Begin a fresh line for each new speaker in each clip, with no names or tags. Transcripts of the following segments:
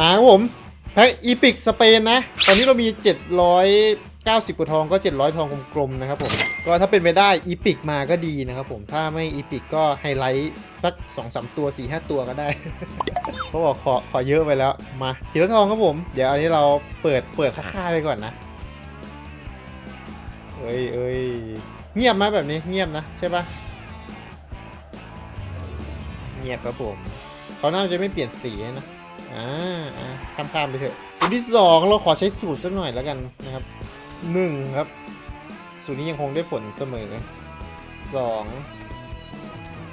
มาครับผมแพ็อีพิกสเปนนะ ตอนนี้เรามี 790กว่าทองก็ 700 ทองกลมๆนะครับผม ก็ถ้าเป็นไปได้อีพิกมาก็ดีนะครับผม ถ้าไม่อีพิกก็ไฮไลท์สัก 2-3 ตัว 4-5 ตัวก็ได้เขาบอกขอขอเยอะไปแล้ว มาทีละทองครับผม เดี๋ยวอันนี้เราเปิดเปิดค่าๆไปก่อนนะเอ้ยเอ้ยเงียบไหมแบบนี้เงียบนะใช่ปะเงียบครับผมเขาน่าจะไม่เปลี่ยนสีนะ อ่า อ่าข้ามๆไปเถอะตัวที่สองเราขอใช้สูตรสักหน่อยแล้วกันนะครับหนึ่งครับ สูตรนี้ยังคงได้ผลเสมอสอง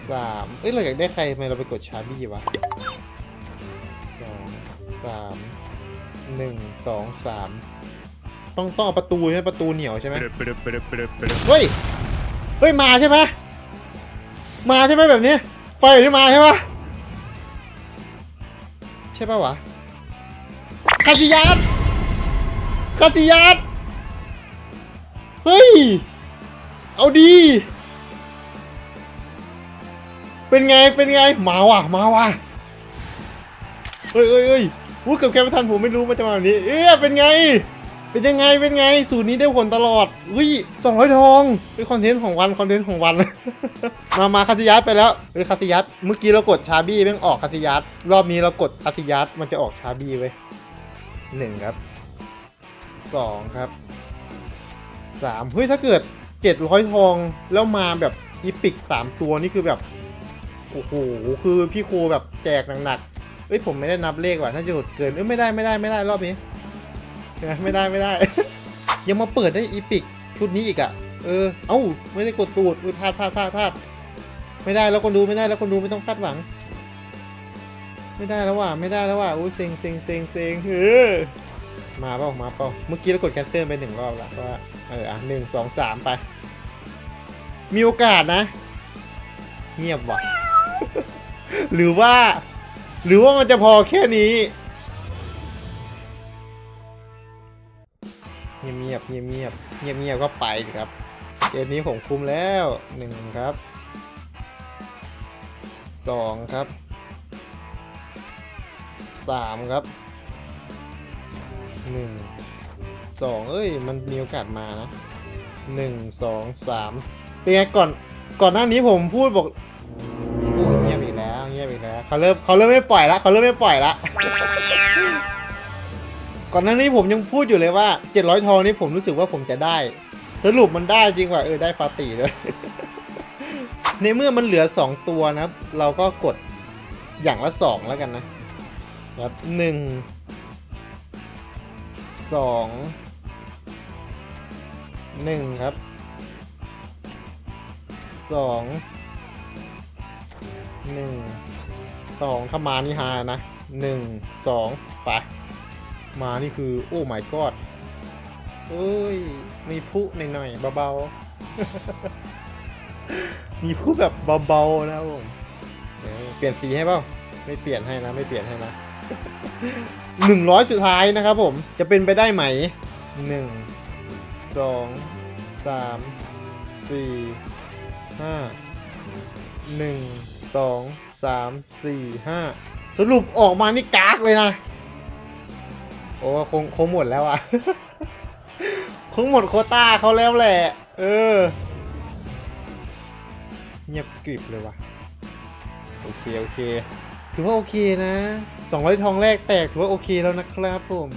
สามเอ้ยเราอยากได้ใครทำไมเราไปกดชาร์บี้วะสองสามหนึ่งสองสามต้องต้องเอาประตูใช่ไหมประตูเหนียวใช่ไหมเฮ้ย เฮ้ย มาใช่ไหมมาใช่ไหมแบบนี้ ไฟแบบนี้มาใช่ปะใช่ปะวะ คาซิยัสคาซิยัสเฮ้ย เอาดี เป็นไง เป็นไง มาว่ะ มาว่ะเฮ้ยเฮ้ยเฮ้ยพูดกับแคปทันผมไม่รู้มันจะมาแบบนี้ เอ๊ะเป็นไง เป็นยังไง เป็นไง สูตรนี้ได้ผลตลอดอุ้ยสองร้อยทอง เป็นคอนเทนต์ของวัน คอนเทนต์ของวัน มา มาคาสิยัสไปแล้วเฮ้ยคาสิยัสเมื่อกี้เรากดชาบี้แม่งออกคาสิยัสรอบนี้เรากดคาสิยัสมันจะออกชาบี้เว้ย หนึ่งครับสองครับสามเฮ้ย ถ้าเกิดเจ็ดร้อยทองแล้วมาแบบอีพิกสามตัวนี่คือแบบ โอ้โห คือพี่ครูแบบแจกหนักๆเอ้ย ผมไม่ได้นับเลขว่ะถ้าจะหดเกิน เอ้ย ไม่ได้ไม่ได้ไม่ได้รอบนี้ ไม่ได้ไม่ได้ ยังมาเปิดได้อีพิกชุดนี้อีกอะ่ะ เออ เอ้า ไม่ได้กดตูดพลาดพลาดพลาดพลาด ไม่ได้แล้วคนดูไม่ได้แล้วคนดูไม่ต้องคาดหวัง ไม่ได้แล้วว่ะไม่ได้แล้วว่ะอุ้ยเซ็งเซ็งเซ็งเซ็งเออมาเปล่ามาเปล่าเมื่อกี้เรากดแคนเซิลไปหนึ่งรอบแล้วว่าเอออะหนึ่งสองสามไป มีโอกาสนะ เงียบว่ะหรือว่า หรือว่ามันจะพอแค่นี้เงียบเงียบเงียบเงียบเงียบเงียบก็ไปครับเกมนี้ผมคุมแล้วหนึ่งครับสองครับ สามครับหนึ่งสองเอ้ย มันมีโอกาสมานะหนึ่งสองสามเป็นไงก่อนก่อนหน้านี้ผมพูดบอกโอ้เงียบอีกแล้วเงียบอีกแล้วเขาเริ่มเขาเริ่มไม่ปล่อยละเขาเริ่มไม่ปล่อยละก่อนหน้านี้ผมยังพูดอยู่เลยว่า 700 ทองนี่ผมรู้สึกว่าผมจะได้ สรุปมันได้จริงว่ะเออได้ฟาติเลยในเมื่อมันเหลือ 2 ตัวนะเราก็กดอย่างละ 2 แล้วกันนะ ครับหนึ่งสองหนึ่งครับสองหนึ่งสองถ้ามานี่ฮานะหนึ่งสองไปมานี่คือ โอ้ my god เอ้ย มีพุหน่อยๆเบาๆ มีพุแบบเบาๆนะผมเดี๋ยวเปลี่ยนสีให้เปล่า ไม่เปลี่ยนให้นะ ไม่เปลี่ยนให้นะ หนึ่งร้อยสุดท้ายนะครับผมจะเป็นไปได้ไหมหนึ่งสองสามสี่ห้าหนึ่งสองสามสี่ห้าสรุปออกมานี่กากเลยนะ โอ้คงคงหมดแล้วอะคงหมดโคต้าเขาแล้วแหละ เออ เงียบกริบเลยว่ะ โอเค โอเค ถือว่าโอเคนะ 200 ทองแรกแตกถือว่าโอเคแล้วนะครับผม